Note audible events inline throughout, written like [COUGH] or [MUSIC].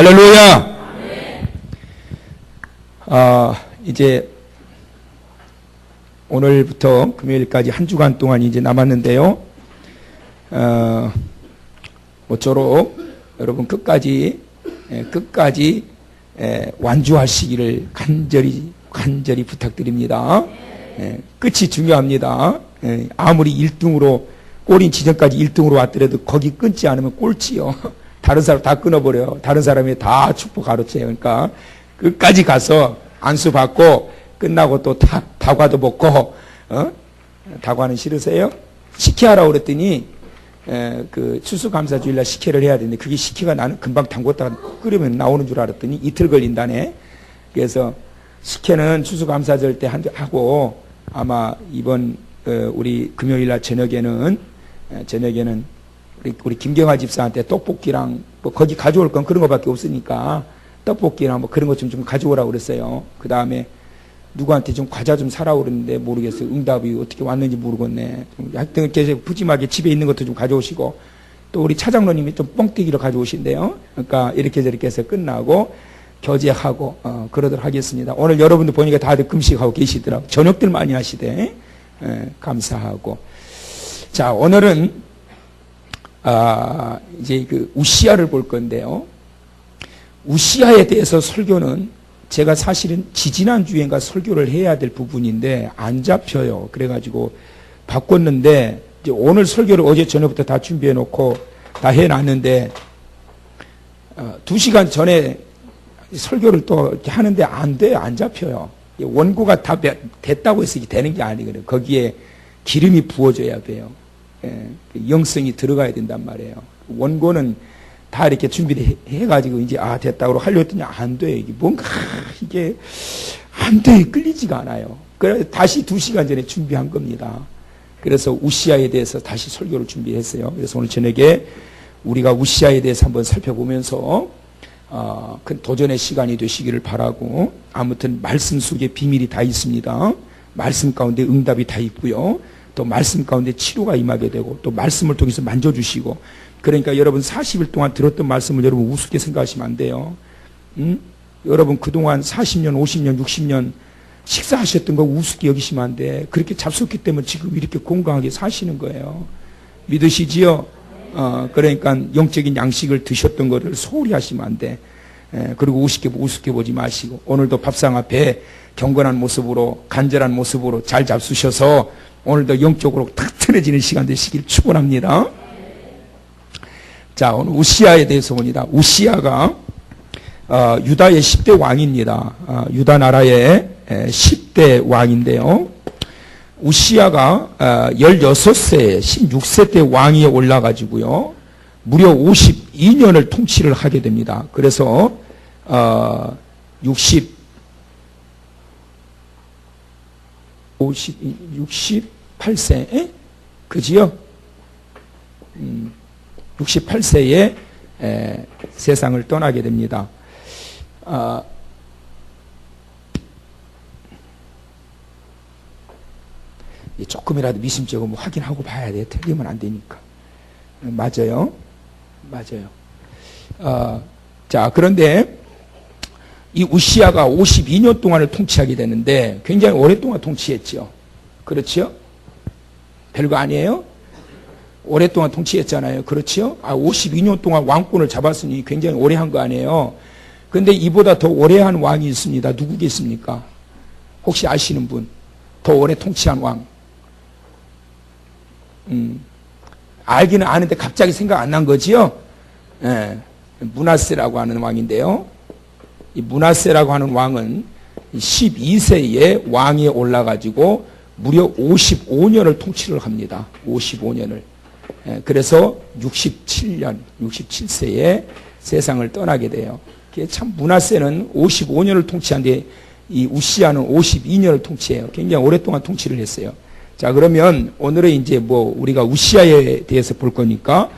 할렐루야! 아, 이제 오늘부터 금요일까지 한 주간 동안 이제 남았는데요. 어, 모쪼록 여러분 끝까지 예, 끝까지 예, 완주하시기를 간절히 간절히 부탁드립니다. 예, 끝이 중요합니다. 예, 아무리 1등으로 골인 지점까지 1등으로 왔더라도 거기 끊지 않으면 꼴찌요. [LAUGHS] 다른 사람 다 끊어버려요. 다른 사람이 다 축복 가르쳐요. 그러니까 끝까지 가서 안수 받고 끝나고 또 다, 다과도 먹고 어? 다과는 싫으세요? 식혜하라고 그랬더니 에, 그 추수감사주일날 식혜를 해야 되는데 그게 식혜가 나는 금방 담궜다가 끓이면 나오는 줄 알았더니 이틀 걸린다네. 그래서 식혜는 추수감사절 때 한- 하고 아마 이번 어, 우리 금요일날 저녁에는 에, 저녁에는 우리, 우리 김경화 집사한테 떡볶이랑 뭐 거기 가져올 건 그런 거밖에 없으니까 떡볶이랑 뭐 그런 것 좀 좀 가져오라고 그랬어요. 그 다음에 누구한테 좀 과자 좀 사라고 그랬는데 모르겠어요. 응답이 어떻게 왔는지 모르겠네. 좀 하여튼 이렇게 푸짐하게 집에 있는 것도 좀 가져오시고 또 우리 차장로님이 좀 뻥튀기를 가져오신대요. 그러니까 이렇게 저렇게 해서 끝나고 교제하고 어, 그러도록 하겠습니다. 오늘 여러분들 보니까 다들 금식하고 계시더라고. 저녁들 많이 하시대. 예, 감사하고. 자, 오늘은 아, 이제 그 우시아를 볼 건데요. 우시아에 대해서 설교는 제가 사실은 지지난 주엔가 설교를 해야 될 부분인데 안 잡혀요. 그래가지고 바꿨는데 오늘 설교를 어제 저녁부터 다 준비해 놓고 다 해놨는데 어, 두 시간 전에 설교를 또 하는데 안 돼요. 안 잡혀요. 이 원고가 다 몇- 됐다고 해서 되는 게 아니거든요. 거기에 기름이 부어져야 돼요. 예, 그 영성이 들어가야 된단 말이에요. 원고는 다 이렇게 준비를 해, 가지고 이제 아 됐다고 하려 했더니 안 돼. 이게 뭔가 이게 안 돼. 끌리지가 않아요. 그래 다시 두 시간 전에 준비한 겁니다. 그래서 우시아에 대해서 다시 설교를 준비했어요. 그래서 오늘 저녁에 우리가 우시아에 대해서 한번 살펴보면서 어, 큰 도전의 시간이 되시기를 바라고 아무튼 말씀 속에 비밀이 다 있습니다. 말씀 가운데 응답이 다 있고요. 또 말씀 가운데 치료가 임하게 되고 또 말씀을 통해서 만져주시고 그러니까 여러분 40일 동안 들었던 말씀을 여러분 우습게 생각하시면 안 돼요. 음? 여러분 그동안 40년, 50년, 60년 식사하셨던 거 우습게 여기시면 안 돼. 그렇게 잡숫기 때문에 지금 이렇게 건강하게 사시는 거예요. 믿으시지요? 어, 그러니까 영적인 양식을 드셨던 거를 소홀히 하시면 안 돼. 에, 그리고 우습게, 우습게 보지 마시고, 오늘도 밥상 앞에 경건한 모습으로, 간절한 모습으로 잘 잡수셔서 오늘도 영적으로 탁트해지는 시간 되시길 축원합니다. 자, 오늘 우시아에 대해서 봅니다. 우시아가 어, 유다의 10대 왕입니다. 어, 유다 나라의 에, 10대 왕인데요. 우시아가 16세, 16세 때 왕위에 올라가지고요. 무려 52년을 통치를 하게 됩니다. 그래서 어, 60 50 68세 그지요? 음, 68세에 세상을 떠나게 됩니다. 아, 이 조금이라도 미심쩍으면 뭐 확인하고 봐야 돼. 틀리면 안 되니까. 음, 맞아요. 맞아요. 어, 자, 그런데 이 우시아가 52년 동안을 통치하게 되는데 굉장히 오랫동안 통치했죠. 그렇죠? 별거 아니에요? 오랫동안 통치했잖아요. 그렇죠? 아, 52년 동안 왕권을 잡았으니 굉장히 오래 한 거 아니에요. 근데 이보다 더 오래 한 왕이 있습니다. 누구겠습니까? 혹시 아시는 분? 더 오래 통치한 왕. 음, 알기는 아는데 갑자기 생각 안 난 거지요? 예, 문하세라고 하는 왕인데요. 이 문하세라고 하는 왕은 12세에 왕위에 올라가지고 무려 55년을 통치를 합니다. 55년을. 예, 그래서 67년, 67세에 세상을 떠나게 돼요. 참 문하세는 55년을 통치한데 이 우시아는 52년을 통치해요. 굉장히 오랫동안 통치를 했어요. 자, 그러면 오늘은 이제 뭐 우리가 우시아에 대해서 볼 거니까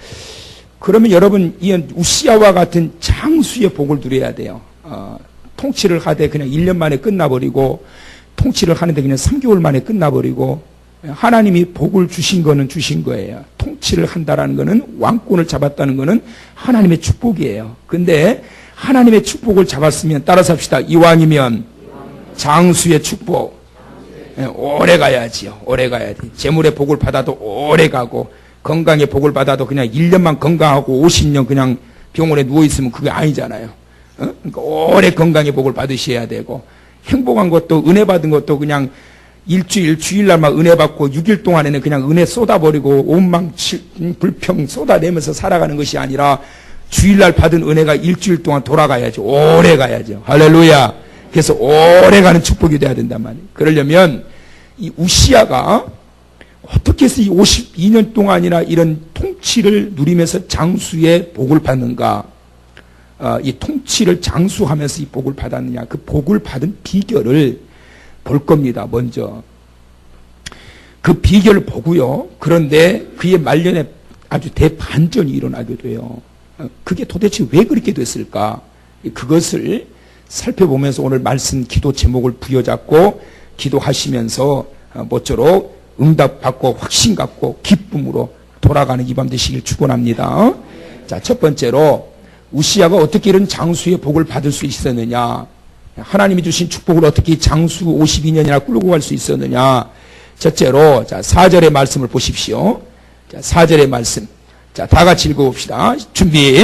그러면 여러분 이 우시아와 같은 장수의 복을 누려야 돼요. 어, 통치를 하되 그냥 1년 만에 끝나버리고 통치를 하는데 그냥 3개월 만에 끝나버리고 하나님이 복을 주신 거는 주신 거예요. 통치를 한다라는 거는 왕권을 잡았다는 거는 하나님의 축복이에요. 근데 하나님의 축복을 잡았으면 따라서 합시다. 이왕이면 장수의 축복. 예, 오래 가야지요. 오래 가야 돼. 재물의 복을 받아도 오래 가고 건강의 복을 받아도 그냥 1년만 건강하고 50년 그냥 병원에 누워 있으면 그게 아니잖아요. 어? 그러니까 오래 건강의 복을 받으셔야 되고 행복한 것도 은혜 받은 것도 그냥 일주일 주일날만 은혜 받고 6일 동안에는 그냥 은혜 쏟아버리고 온망치 불평 쏟아내면서 살아가는 것이 아니라 주일날 받은 은혜가 일주일 동안 돌아가야죠. 오래 가야죠. 할렐루야. 그래서 오래 가는 축복이 돼야 된단 말이에요. 그러려면 이 우시아가 어떻게 해서 이 52년 동안이나 이런 통치를 누리면서 장수의 복을 받는가? 어, 이 통치를 장수하면서 이 복을 받았느냐? 그 복을 받은 비결을 볼 겁니다. 먼저 그 비결을 보고요. 그런데 그의 말년에 아주 대반전이 일어나게 돼요. 어, 그게 도대체 왜 그렇게 됐을까? 그것을 살펴보면서 오늘 말씀 기도 제목을 부여잡고 기도하시면서 어, 모쪼록 응답받고 확신 갖고 기쁨으로 돌아가는 이 밤 되시길 축원합니다. 자, 첫 번째로 우시아가 어떻게 이런 장수의 복을 받을 수 있었느냐? 하나님이 주신 축복을 어떻게 장수 52년이나 끌고 갈 수 있었느냐? 첫째로 자, 4절의 말씀을 보십시오. 자, 4절의 말씀. 자, 다 같이 읽어 봅시다. 준비.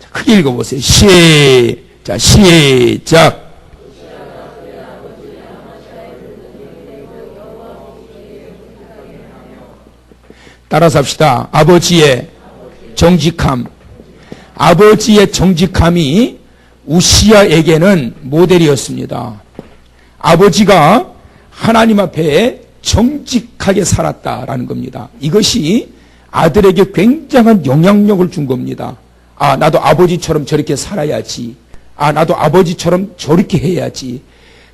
자, 크게 읽어 보세요. 시. 자, 시작. 따라서 합시다. 아버지의 정직함. 아버지의 정직함이 우시아에게는 모델이었습니다. 아버지가 하나님 앞에 정직하게 살았다라는 겁니다. 이것이 아들에게 굉장한 영향력을 준 겁니다. 아, 나도 아버지처럼 저렇게 살아야지. 아, 나도 아버지처럼 저렇게 해야지.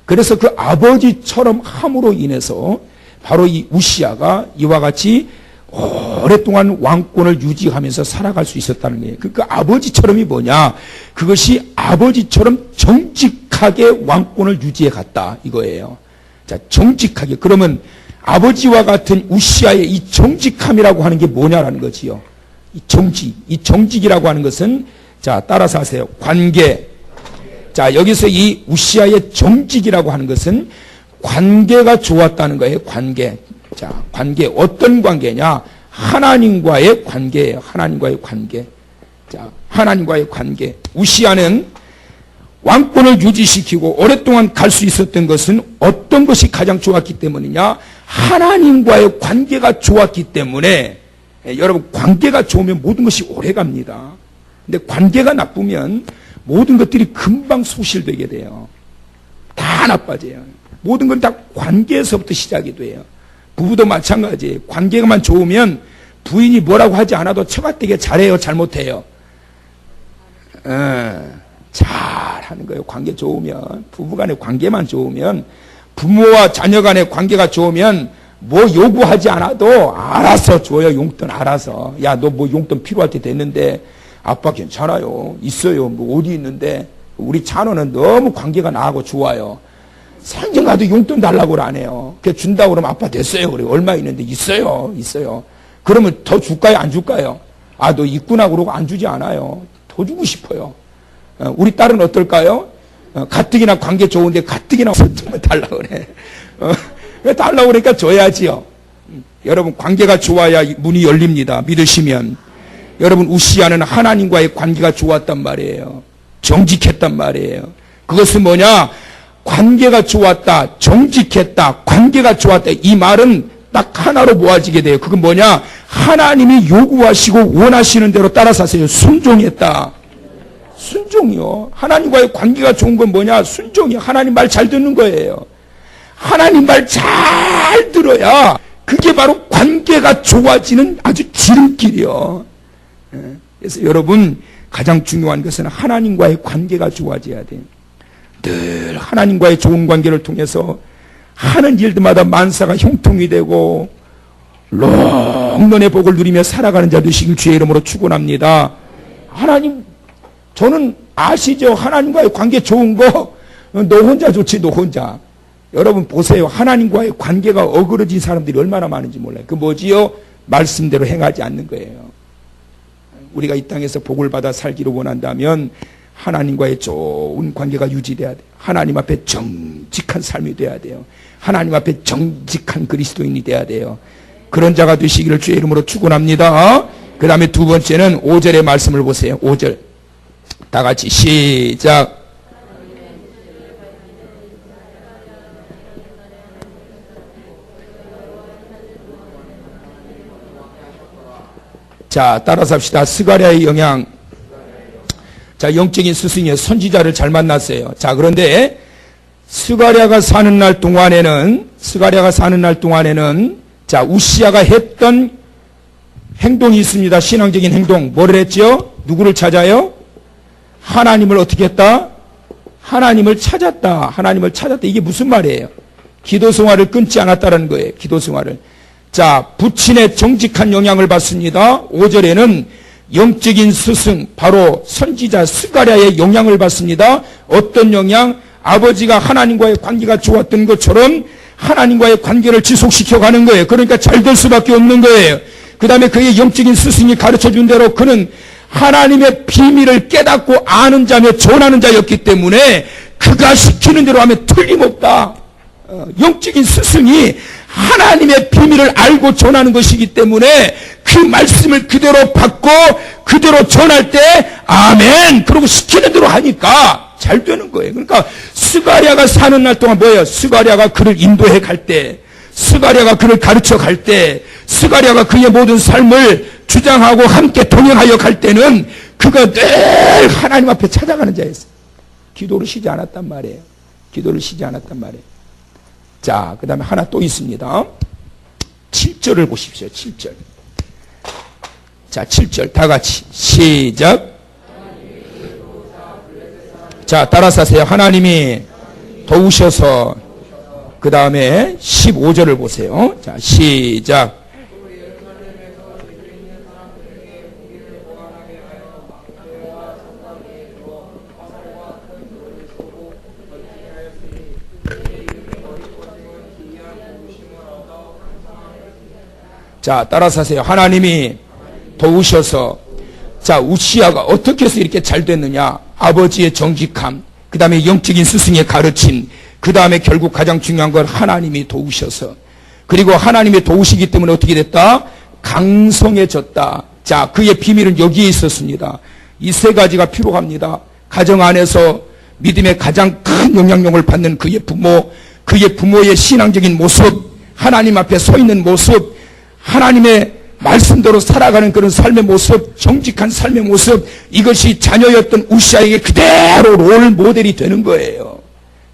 그래서 그 아버지처럼 함으로 인해서 바로 이 우시아가 이와 같이 오랫동안 왕권을 유지하면서 살아갈 수 있었다는 거예요. 그, 그 아버지처럼이 뭐냐? 그것이 아버지처럼 정직하게 왕권을 유지해 갔다. 이거예요. 자, 정직하게. 그러면 아버지와 같은 우시아의 이 정직함이라고 하는 게 뭐냐라는 거지요. 이 정직. 이 정직이라고 하는 것은 자, 따라서 하세요. 관계. 자, 여기서 이 우시아의 정직이라고 하는 것은 관계가 좋았다는 거예요. 관계. 자, 관계. 어떤 관계냐? 하나님과의 관계예요. 하나님과의 관계. 자, 하나님과의 관계. 우시아는 왕권을 유지시키고 오랫동안 갈 수 있었던 것은 어떤 것이 가장 좋았기 때문이냐? 하나님과의 관계가 좋았기 때문에 예, 여러분 관계가 좋으면 모든 것이 오래 갑니다. 근데 관계가 나쁘면 모든 것들이 금방 소실되게 돼요. 다 나빠져요. 모든 건 다 관계에서부터 시작이 돼요. 부부도 마찬가지예요. 관계가만 좋으면 부인이 뭐라고 하지 않아도 처가되게 잘해요, 잘못해요. 어, 잘하는 거예요. 관계 좋으면 부부간의 관계만 좋으면 부모와 자녀 간의 관계가 좋으면 뭐 요구하지 않아도 알아서 줘요. 용돈 알아서. 야, 너 뭐 용돈 필요할 때 됐는데 아빠 괜찮아요. 있어요. 뭐 어디 있는데 우리 자녀는 너무 관계가 나하고 좋아요. 생전 가도 용돈 달라고 안 해요. 그 준다고 그러면 아빠 됐어요. 그래. 얼마 있는데 있어요. 있어요. 그러면 더 줄까요? 안 줄까요? 아, 너 있구나 그러고 안 주지 않아요. 더 주고 싶어요. 어, 우리 딸은 어떨까요? 어, 가뜩이나 관계 좋은데 가뜩이나 [LAUGHS] 좀 달라고 그래. 어, 왜 달라고 그러니까 줘야지요. 음, 여러분 관계가 좋아야 문이 열립니다. 믿으시면. 여러분 우시아는 하나님과의 관계가 좋았단 말이에요. 정직했단 말이에요. 그것은 뭐냐? 관계가 좋았다, 정직했다, 관계가 좋았다. 이 말은 딱 하나로 모아지게 돼요. 그건 뭐냐? 하나님이 요구하시고 원하시는 대로 따라 사세요. 순종했다. 순종이요. 하나님과의 관계가 좋은 건 뭐냐? 순종이 하나님 말 잘 듣는 거예요. 하나님 말 잘 들어야 그게 바로 관계가 좋아지는 아주 지름길이요. 예. 그래서 여러분 가장 중요한 것은 하나님과의 관계가 좋아져야 돼요. 늘 하나님과의 좋은 관계를 통해서 하는 일들마다 만사가 형통이 되고 롱런의 복을 누리며 살아가는 자 되시길 주의 이름으로 축원합니다. 하나님 저는 아시죠? 하나님과의 관계 좋은 거 너 혼자 좋지 너 혼자. 여러분 보세요. 하나님과의 관계가 어그러진 사람들이 얼마나 많은지 몰라요. 그 뭐지요? 말씀대로 행하지 않는 거예요. 우리가 이 땅에서 복을 받아 살기를 원한다면 하나님과의 좋은 관계가 유지돼야 돼요. 하나님 앞에 정직한 삶이 돼야 돼요. 하나님 앞에 정직한 그리스도인이 돼야 돼요. 그런 자가 되시기를 주의 이름으로 축원합니다. 그 다음에 두 번째는 5절의 말씀을 보세요. 5절. 다 같이 시작. 자, 따라서 합시다. 스가랴의 영향. 자, 영적인 스승의 선지자를 잘 만났어요. 자, 그런데 스가랴가 사는 날 동안에는 스가랴가 사는 날 동안에는 자, 우시아가 했던 행동이 있습니다. 신앙적인 행동. 뭐를 했죠? 누구를 찾아요? 하나님을 어떻게 했다? 하나님을 찾았다. 하나님을 찾았다. 이게 무슨 말이에요? 기도 생활을 끊지 않았다는 거예요. 기도 생활을. 자, 부친의 정직한 영향을 받습니다. 5절에는 영적인 스승, 바로 선지자 스가랴의 영향을 받습니다. 어떤 영향? 아버지가 하나님과의 관계가 좋았던 것처럼 하나님과의 관계를 지속시켜 가는 거예요. 그러니까 잘 될 수밖에 없는 거예요. 그 다음에 그의 영적인 스승이 가르쳐 준 대로 그는 하나님의 비밀을 깨닫고 아는 자며 전하는 자였기 때문에 그가 시키는 대로 하면 틀림없다. 어, 영적인 스승이 하나님의 비밀을 알고 전하는 것이기 때문에 그 말씀을 그대로 받고 그대로 전할 때 아멘 그러고 시키는 대로 하니까 잘 되는 거예요. 그러니까 스가랴가 사는 날 동안 뭐예요? 스가랴가 그를 인도해 갈 때, 스가랴가 그를 가르쳐 갈 때, 스가랴가 그의 모든 삶을 주장하고 함께 동행하여 갈 때는 그가 늘 하나님 앞에 찾아가는 자였어요. 기도를 쉬지 않았단 말이에요. 기도를 쉬지 않았단 말이에요. 자, 그 다음에 하나 또 있습니다. 7절을 보십시오. 7절. 자, 7절 다 같이 시작. 자, 따라서 하세요. 하나님이 도우셔서 그 다음에 15절을 보세요. 자, 시작. 자, 따라서 하세요. 하나님이 도우셔서 자, 우시아가 어떻게 해서 이렇게 잘 됐느냐? 아버지의 정직함, 그 다음에 영적인 스승의 가르침, 그 다음에 결국 가장 중요한 건 하나님이 도우셔서. 그리고 하나님이 도우시기 때문에 어떻게 됐다? 강성해졌다. 자, 그의 비밀은 여기에 있었습니다. 이 세 가지가 필요합니다. 가정 안에서 믿음의 가장 큰 영향력을 받는 그의 부모, 그의 부모의 신앙적인 모습, 하나님 앞에 서 있는 모습, 하나님의 말씀대로 살아가는 그런 삶의 모습, 정직한 삶의 모습, 이것이 자녀였던 우시아에게 그대로 롤 모델이 되는 거예요.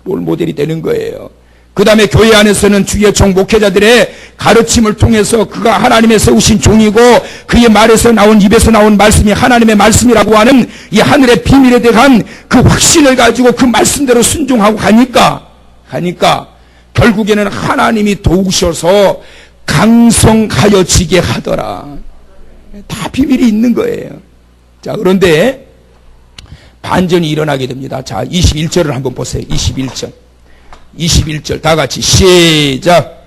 롤 모델이 되는 거예요. 그 다음에 교회 안에서는 주의 종 목회자들의 가르침을 통해서 그가 하나님의 세우신 종이고 그의 말에서 나온 입에서 나온 말씀이 하나님의 말씀이라고 하는 이 하늘의 비밀에 대한 그 확신을 가지고 그 말씀대로 순종하고 가니까 가니까 결국에는 하나님이 도우셔서 강성하여 지게 하더라. 다 비밀이 있는 거예요. 자, 그런데 반전이 일어나게 됩니다. 자, 21절을 한번 보세요. 21절. 21절 다 같이 시작.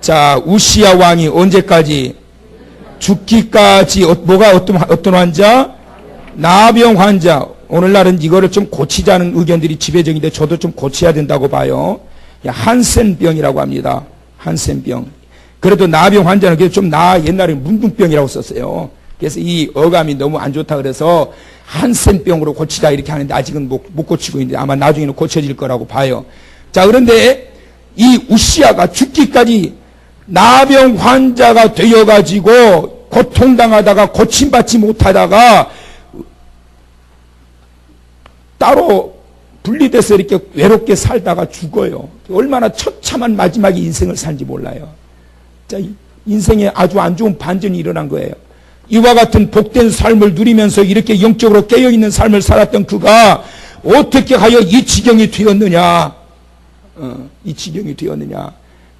자, 우시아 왕이 언제까지 죽기까지 어, 뭐가 어떤 어떤 환자? 나병 환자. 오늘날은 이거를 좀 고치자는 의견들이 지배적인데 저도 좀 고쳐야 된다고 봐요. 한센병이라고 합니다. 한센병. 그래도 나병 환자는 그래도 좀 나, 옛날에 문둥병이라고 썼어요. 그래서 이 어감이 너무 안 좋다 그래서 한센병으로 고치자 이렇게 하는데 아직은 못, 못 고치고 있는데 아마 나중에는 고쳐질 거라고 봐요. 자, 그런데 이 우시아가 죽기까지 나병 환자가 되어가지고 고통당하다가 고침받지 못하다가 따로 분리돼서 이렇게 외롭게 살다가 죽어요. 얼마나 처참한 마지막에 인생을 산지 몰라요. 자, 인생에 아주 안 좋은 반전이 일어난 거예요. 이와 같은 복된 삶을 누리면서 이렇게 영적으로 깨어있는 삶을 살았던 그가 어떻게 하여 이 지경이 되었느냐? 어, 이 지경이 되었느냐?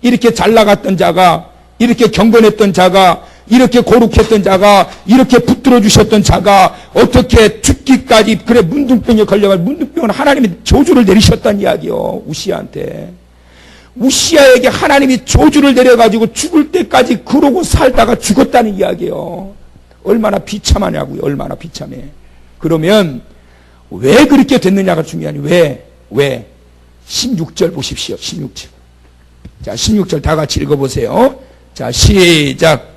이렇게 잘 나갔던 자가, 이렇게 경건했던 자가, 이렇게 고룩했던 자가, 이렇게 붙들어 주셨던 자가 어떻게 죽기까지 그래 문둥병에 걸려갈 문둥병은 하나님이 저주를 내리셨다는 이야기요. 우시아한테. 우시아에게 하나님이 저주를 내려가지고 죽을 때까지 그러고 살다가 죽었다는 이야기요. 얼마나 비참하냐고요. 얼마나 비참해. 그러면 왜 그렇게 됐느냐가 중요하니 왜? 왜? 16절 보십시오. 16절. 자, 16절 다 같이 읽어보세요. 자, 시작.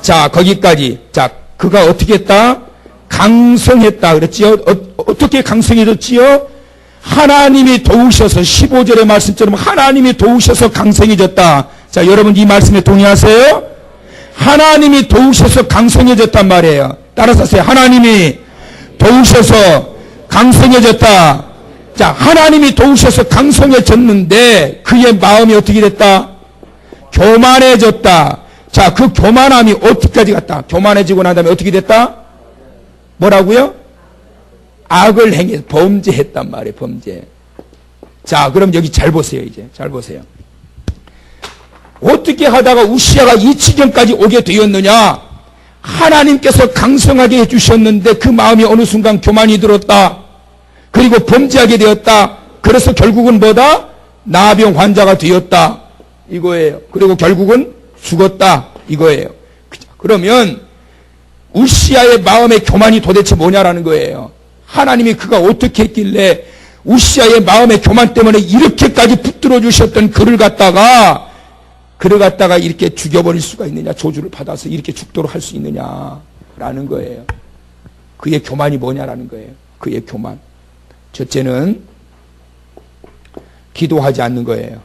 자, 거기까지. 자, 그가 어떻게 했다? 강성했다. 그랬지요? 어, 떻게 강성해졌지요? 하나님이 도우셔서 15절의 말씀처럼 하나님이 도우셔서 강성해졌다. 자, 여러분 이 말씀에 동의하세요? 하나님이 도우셔서 강성해졌단 말이에요. 따라서 하세요. 하나님이 도우셔서 강성해졌다. 자, 하나님이 도우셔서 강성해졌는데 그의 마음이 어떻게 됐다? 교만해졌다. 자, 그 교만함이 어디까지 갔다? 교만해지고 난 다음에 어떻게 됐다? 뭐라고요? 악을 행해 범죄했단 말이에요. 범죄. 자, 그럼 여기 잘 보세요. 이제 잘 보세요. 어떻게 하다가 우시아가 이 지경까지 오게 되었느냐? 하나님께서 강성하게 해주셨는데 그 마음이 어느 순간 교만이 들었다. 그리고 범죄하게 되었다. 그래서 결국은 뭐다? 나병 환자가 되었다. 이거예요. 그리고 결국은 죽었다. 이거예요. 그러면 우시아의 마음의 교만이 도대체 뭐냐라는 거예요. 하나님이 그가 어떻게 했길래 우시아의 마음의 교만 때문에 이렇게까지 붙들어 주셨던 그를 갖다가 그를 갖다가 이렇게 죽여버릴 수가 있느냐 조주를 받아서 이렇게 죽도록 할 수 있느냐라는 거예요. 그의 교만이 뭐냐라는 거예요. 그의 교만. 첫째는 기도하지 않는 거예요.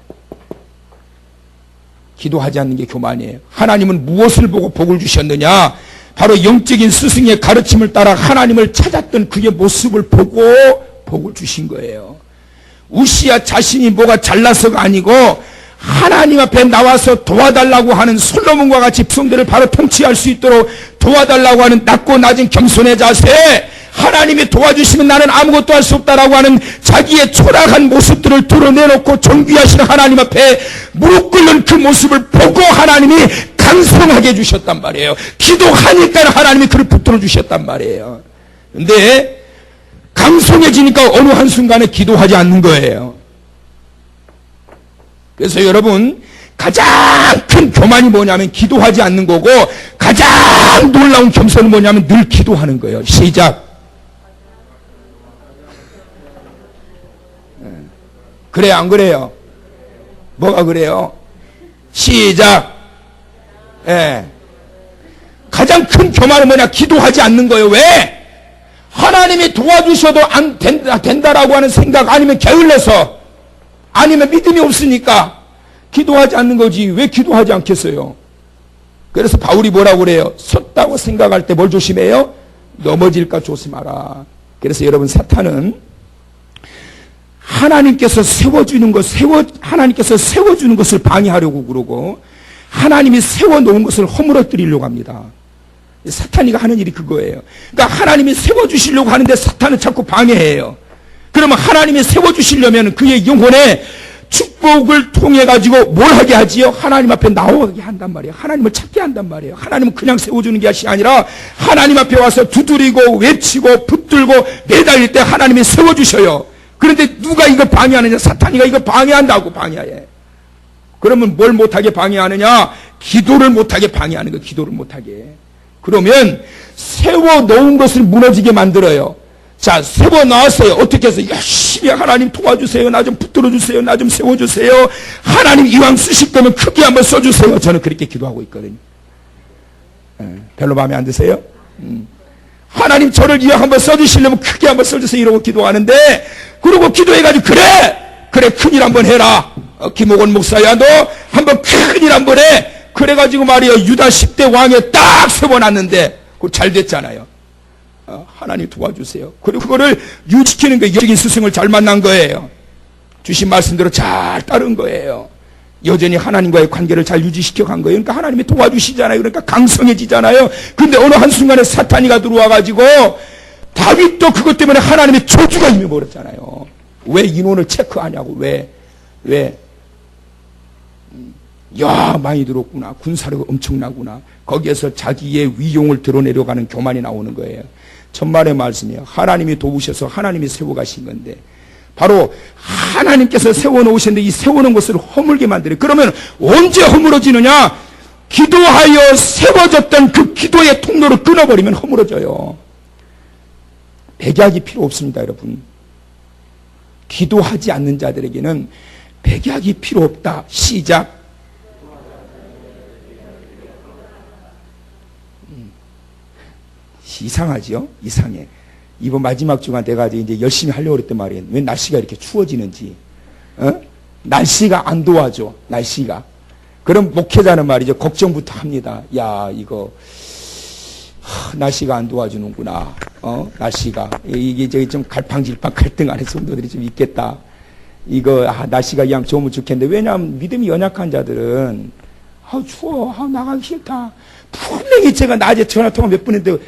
기도하지 않는 게 교만이에요. 하나님은 무엇을 보고 복을 주셨느냐? 바로 영적인 스승의 가르침을 따라 하나님을 찾았던 그의 모습을 보고 복을 주신 거예요. 우시야 자신이 뭐가 잘나서가 아니고 하나님 앞에 나와서 도와달라고 하는 솔로몬과 같이 백성들을 바로 통치할 수 있도록 도와달라고 하는 낮고 낮은 겸손의 자세 하나님이 도와주시면 나는 아무것도 할 수 없다라고 하는 자기의 초라한 모습들을 드러내놓고 존귀하신 하나님 앞에 무릎 꿇는 그 모습을 보고 하나님이 강성하게 해주셨단 말이에요. 기도하니까 하나님이 그를 붙들어 주셨단 말이에요. 근데 강성해지니까 어느 한순간에 기도하지 않는 거예요. 그래서 여러분 가장 큰 교만이 뭐냐면 기도하지 않는 거고 가장 놀라운 겸손은 뭐냐면 늘 기도하는 거예요. 시작. 그래 안 그래요? 뭐가 그래요? 시작. 예. 가장 큰 교만은 뭐냐? 기도하지 않는 거예요. 왜? 하나님이 도와주셔도 안 된다, 된다라고 하는 생각 아니면 게을러서 아니면 믿음이 없으니까 기도하지 않는 거지. 왜 기도하지 않겠어요? 그래서 바울이 뭐라고 그래요? 섰다고 생각할 때 뭘 조심해요? 넘어질까 조심하라. 그래서 여러분 사탄은 하나님께서 세워주는 것, 세워, 하나님께서 세워주는 것을 방해하려고 그러고, 하나님이 세워놓은 것을 허물어뜨리려고 합니다. 사탄이가 하는 일이 그거예요. 그러니까 하나님이 세워주시려고 하는데 사탄은 자꾸 방해해요. 그러면 하나님이 세워주시려면 그의 영혼에 축복을 통해 가지고 뭘 하게 하지요? 하나님 앞에 나오게 한단 말이에요. 하나님을 찾게 한단 말이에요. 하나님은 그냥 세워주는 게 아니라 하나님 앞에 와서 두드리고 외치고 붙들고 매달릴 때 하나님이 세워주셔요. 그런데 누가 이걸 방해하느냐? 사탄이가 이걸 방해한다고 방해해. 그러면 뭘 못하게 방해하느냐? 기도를 못하게 방해하는 거, 기도를 못하게. 그러면 세워 놓은 것을 무너지게 만들어요. 자, 세워 놨어요. 어떻게 해서 열심히 하나님 도와주세요. 나 좀 붙들어 주세요. 나 좀 세워 주세요. 하나님 이왕 쓰실 거면 크게 한번 써 주세요. 저는 그렇게 기도하고 있거든요. 예, 별로 마음에 안 드세요? 음. 하나님 저를 이왕 한번 써 주시려면 크게 한번 써 주세요. 이러고 기도하는데 그리고 기도해가지고 그래! 그래 큰일 한번 해라. 어, 김옥원 목사야 너 한번 큰일 한번 해. 그래가지고 말이야 유다 10대 왕에 딱 세워놨는데 그거 잘 됐잖아요. 어, 하나님 도와주세요. 그리고 그거를 유지키는 게 여적인 스승을 잘 만난 거예요. 주신 말씀대로 잘 따른 거예요 여전히 하나님과의 관계를 잘 유지시켜 간 거예요. 그러니까 하나님이 도와주시잖아요. 그러니까 강성해지잖아요. 근데 어느 한순간에 사탄이가 들어와가지고 다윗도 그것 때문에 하나님의 저주가 임해 버렸잖아요. 왜 인원을 체크하냐고 왜 왜? 야 많이 들었구나 군사력 엄청나구나 거기에서 자기의 위용을 드러내려가는 교만이 나오는 거예요. 천만의 말씀이에요. 하나님이 도우셔서 하나님이 세워가신 건데 바로 하나님께서 세워놓으셨는데 이 세워놓은 것을 허물게 만들어요. 그러면 언제 허물어지느냐? 기도하여 세워졌던 그 기도의 통로를 끊어버리면 허물어져요. 백약이 필요 없습니다, 여러분. 기도하지 않는 자들에게는 백약이 필요 없다. 시작. 음. 이상하지요? 이상해. 이번 마지막 주간 내가 이제 열심히 하려고 했단 말이에요. 왜 날씨가 이렇게 추워지는지. 어? 날씨가 안 도와줘. 날씨가. 그럼 목회자는 말이죠. 걱정부터 합니다. 야, 이거, 하, 날씨가 안 도와주는구나. 어? 날씨가. 이게 저기 좀 갈팡질팡 갈등하는 성도들이 좀 있겠다. 이거, 아, 날씨가 그냥 좋으면 좋겠는데, 왜냐하면 믿음이 연약한 자들은, 아 추워. 아, 나가기 싫다. 분명히 제가 낮에 전화 통화 몇 번 했는데,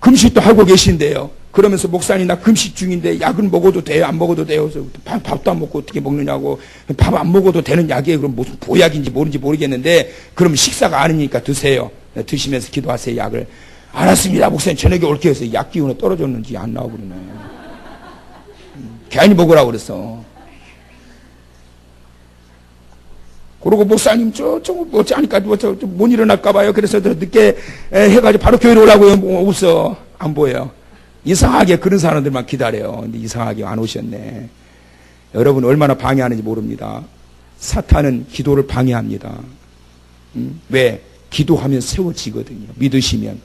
금식도 하고 계신데요. 그러면서 목사님 나 금식 중인데 약은 먹어도 돼요? 안 먹어도 돼요? 그래서 밥, 밥도 안 먹고 어떻게 먹느냐고 밥 안 먹어도 되는 약이에요. 그럼 무슨 보약인지 모르는지 모르겠는데 그럼 식사가 아니니까 드세요. 드시면서 기도하세요. 약을. 알았습니다. 목사님 저녁에 올게요. 해서 약 기운이 떨어졌는지 안 나오고 그러네. 음, 괜히 먹으라고 그랬어. 그러고 목사님 저좀 뭐지 하니까 뭐못 일어날까 봐요. 그래서 더 늦게 해가지고 바로 교회로 오라고요. 뭐 없어. 안 보여요. 이상하게 그런 사람들만 기다려요. 근데 이상하게 안 오셨네. 여러분 얼마나 방해하는지 모릅니다. 사탄은 기도를 방해합니다. 음? 왜? 기도하면 세워지거든요. 믿으시면.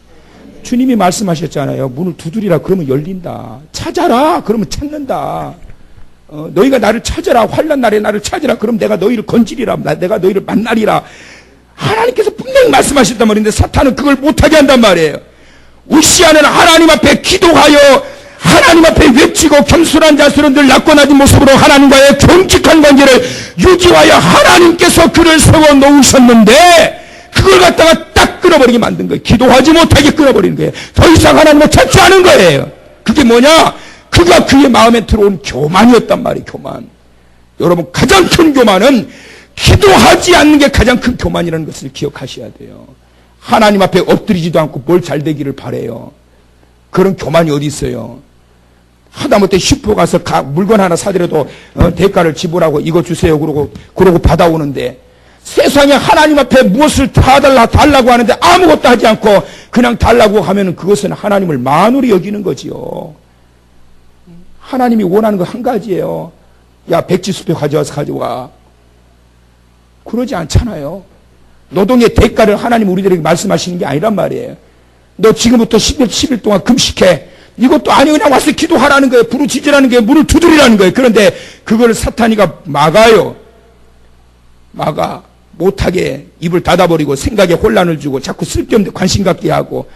주님이 말씀하셨잖아요. 문을 두드리라 그러면 열린다. 찾아라 그러면 찾는다. 어, 너희가 나를 찾아라. 환란 날에 나를 찾으라. 그럼 내가 너희를 건지리라. 내가 너희를 만나리라. 하나님께서 분명히 말씀하셨단 말인데 사탄은 그걸 못하게 한단 말이에요. 우시아는 하나님 앞에 기도하여 하나님 앞에 외치고 겸손한 자세로 늘 낙권하진 모습으로 하나님과의 경직한 관계를 유지하여 하나님께서 그를 세워 놓으셨는데 그걸 갖다가 딱 끊어버리게 만든 거예요. 기도하지 못하게 끊어버리는 거예요. 더 이상 하나님을 찾지 않은 거예요. 그게 뭐냐? 그가 그의 마음에 들어온 교만이었단 말이에요. 교만. 여러분 가장 큰 교만은 기도하지 않는 게 가장 큰 교만이라는 것을 기억하셔야 돼요. 하나님 앞에 엎드리지도 않고 뭘 잘 되기를 바래요. 그런 교만이 어디 있어요? 하다못해 슈퍼 가서 가, 물건 하나 사더라도 어, 대가를 지불하고 이거 주세요 그러고 그러고 받아오는데 세상에 하나님 앞에 무엇을 다 달라 달라고 하는데 아무것도 하지 않고 그냥 달라고 하면 그것은 하나님을 만으로 여기는 거지요. 하나님이 원하는 거 한 가지예요. 야 백지수표 가져와서 가져와. 그러지 않잖아요. 노동의 대가를 하나님 우리들에게 말씀하시는 게 아니란 말이에요. 너 지금부터 10일, 10일 동안 금식해. 이것도 아니 그냥 와서 기도하라는 거예요. 부르짖으라는 거예요. 문을 두드리라는 거예요. 그런데 그걸 사탄이가 막아요. 막아. 못하게 입을 닫아버리고 생각에 혼란을 주고 자꾸 쓸데없는 관심 갖게 하고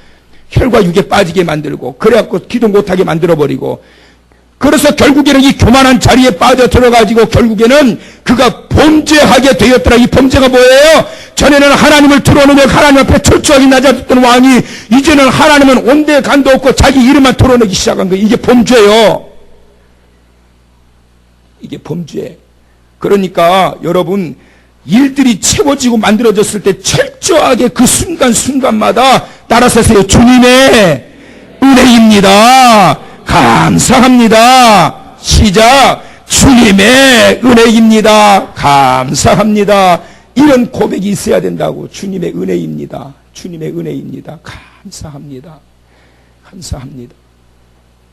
혈과 육에 빠지게 만들고 그래갖고 기도 못하게 만들어버리고 그래서 결국에는 이 교만한 자리에 빠져 들어가지고 결국에는 그가 범죄하게 되었더라. 이 범죄가 뭐예요? 전에는 하나님을 드러내며 하나님 앞에 철저하게 낮아졌던 왕이 이제는 하나님은 온데 간도 없고 자기 이름만 드러내기 시작한 거예요. 이게 범죄요. 이게 범죄. 그러니까 여러분 일들이 채워지고 만들어졌을 때 철저하게 그 순간순간마다 따라서세요. 주님의 은혜입니다. 감사합니다. 시작. 주님의 은혜입니다. 감사합니다. 이런 고백이 있어야 된다고. 주님의 은혜입니다. 주님의 은혜입니다. 감사합니다. 감사합니다.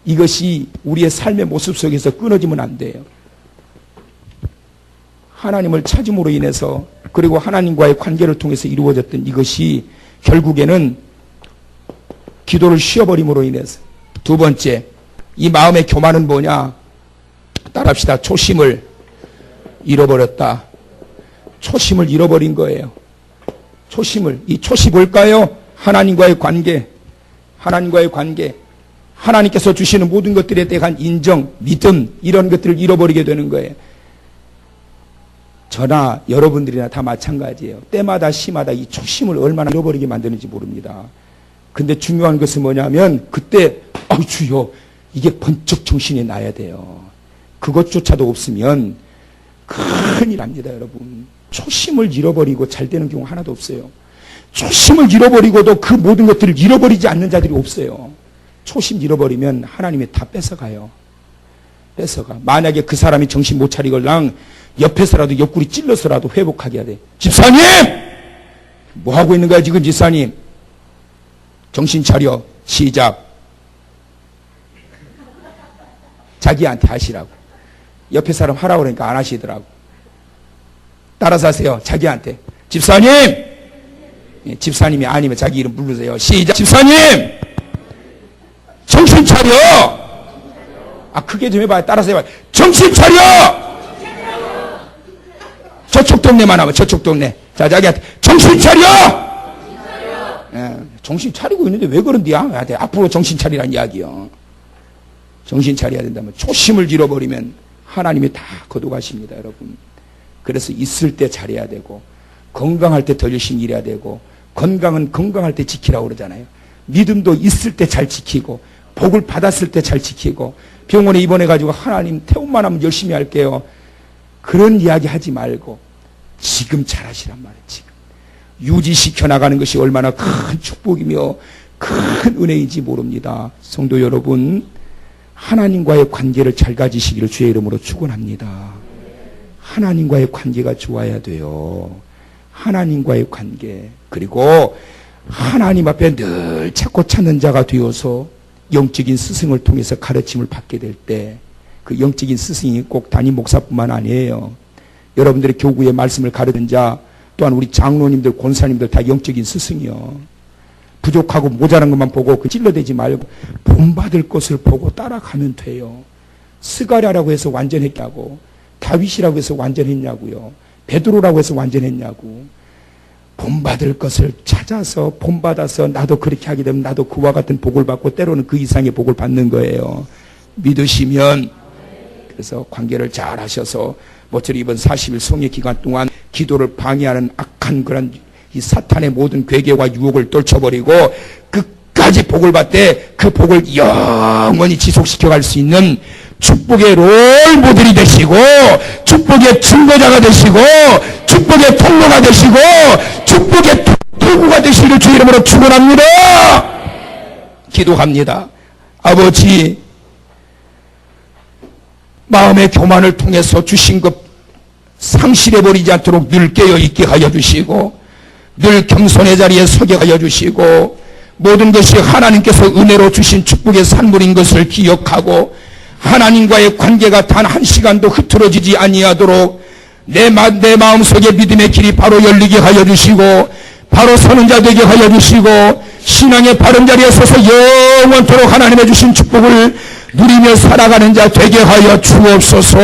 이것이 우리의 삶의 모습 속에서 끊어지면 안 돼요. 하나님을 찾음으로 인해서 그리고 하나님과의 관계를 통해서 이루어졌던 이것이 결국에는 기도를 쉬어버림으로 인해서 두 번째 이 마음의 교만은 뭐냐? 따라합시다. 초심을 잃어버렸다. 초심을 잃어버린 거예요. 초심을. 이 초시 뭘까요? 하나님과의 관계. 하나님과의 관계. 하나님께서 주시는 모든 것들에 대한 인정, 믿음, 이런 것들을 잃어버리게 되는 거예요. 저나 여러분들이나 다 마찬가지예요. 때마다 시마다 이 초심을 얼마나 잃어버리게 만드는지 모릅니다. 근데 중요한 것은 뭐냐면 그때 아 주여 이게 번쩍 정신이 나야 돼요. 그것조차도 없으면 큰일 납니다, 여러분. 초심을 잃어버리고 잘 되는 경우 하나도 없어요. 초심을 잃어버리고도 그 모든 것들을 잃어버리지 않는 자들이 없어요. 초심 잃어버리면 하나님이 다 뺏어가요. 뺏어가. 만약에 그 사람이 정신 못 차리걸랑 옆에서라도 옆구리 찔러서라도 회복하게 해야 돼. 집사님! 뭐 하고 있는 거야 지금 집사님? 정신 차려. 시작. 자기한테 하시라고. 옆에 사람 하라고 그러니까 안 하시더라고. 따라서 하세요. 자기한테. 집사님! 예, 집사님이 아니면 자기 이름 부르세요. 시작. 집사님! 정신 차려! 아, 크게 좀 해봐요. 따라서 해봐요. 정신 차려! 저쪽 동네만 하면 저쪽 동네. 자, 자기한테 정신 차려! 예, 정신 차리고 있는데 왜 그런디야? 앞으로 정신 차리란 이야기요. 정신 차려야 된다면 초심을 잃어버리면 하나님이 다 거둬가십니다, 여러분. 그래서 있을 때 잘해야 되고 건강할 때 더 열심히 일해야 되고 건강은 건강할 때 지키라고 그러잖아요. 믿음도 있을 때 잘 지키고 복을 받았을 때 잘 지키고 병원에 입원해 가지고 하나님 태움만 하면 열심히 할게요. 그런 이야기 하지 말고 지금 잘하시란 말이에요. 지금 유지시켜 나가는 것이 얼마나 큰 축복이며 큰 은혜인지 모릅니다. 성도 여러분, 하나님과의 관계를 잘 가지시기를 주의 이름으로 축원합니다. 하나님과의 관계가 좋아야 돼요. 하나님과의 관계. 그리고 하나님 앞에 늘 찾고 찾는 자가 되어서 영적인 스승을 통해서 가르침을 받게 될 때 그 영적인 스승이 꼭 담임 목사뿐만 아니에요. 여러분들의 교구의 말씀을 가르는 자 또한 우리 장로님들, 권사님들 다 영적인 스승이요. 부족하고 모자란 것만 보고 그 찔러대지 말고 본받을 것을 보고 따라가면 돼요. 스가랴라고 해서 완전했냐고 다윗이라고 해서 완전했냐고요. 베드로라고 해서 완전했냐고. 본받을 것을 찾아서 본받아서 나도 그렇게 하게 되면 나도 그와 같은 복을 받고 때로는 그 이상의 복을 받는 거예요. 믿으시면 그래서 관계를 잘 하셔서 모처럼 이번 40일 성의 기간 동안 기도를 방해하는 악한 그런 이 사탄의 모든 괴계와 유혹을 떨쳐버리고 끝까지 복을 받되 그 복을 영원히 지속시켜 갈 수 있는 축복의 롤 모델이 되시고 축복의 증거자가 되시고 축복의 통로가 되시고 축복의 도구가 되시기를 주 이름으로 축원합니다. 기도합니다. 아버지 마음의 교만을 통해서 주신 것 상실해버리지 않도록 늘 깨어있게 하여 주시고 늘 겸손의 자리에 서게 하여 주시고 모든 것이 하나님께서 은혜로 주신 축복의 산물인 것을 기억하고 하나님과의 관계가 단 한 시간도 흐트러지지 아니하도록 내, 마, 내 마음속에 믿음의 길이 바로 열리게 하여 주시고 바로 서는 자 되게 하여 주시고 신앙의 바른 자리에 서서 영원토록 하나님의 주신 축복을 누리며 살아가는 자 되게 하여 주옵소서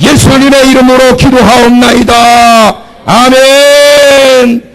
예수님의 이름으로 기도하옵나이다. 아멘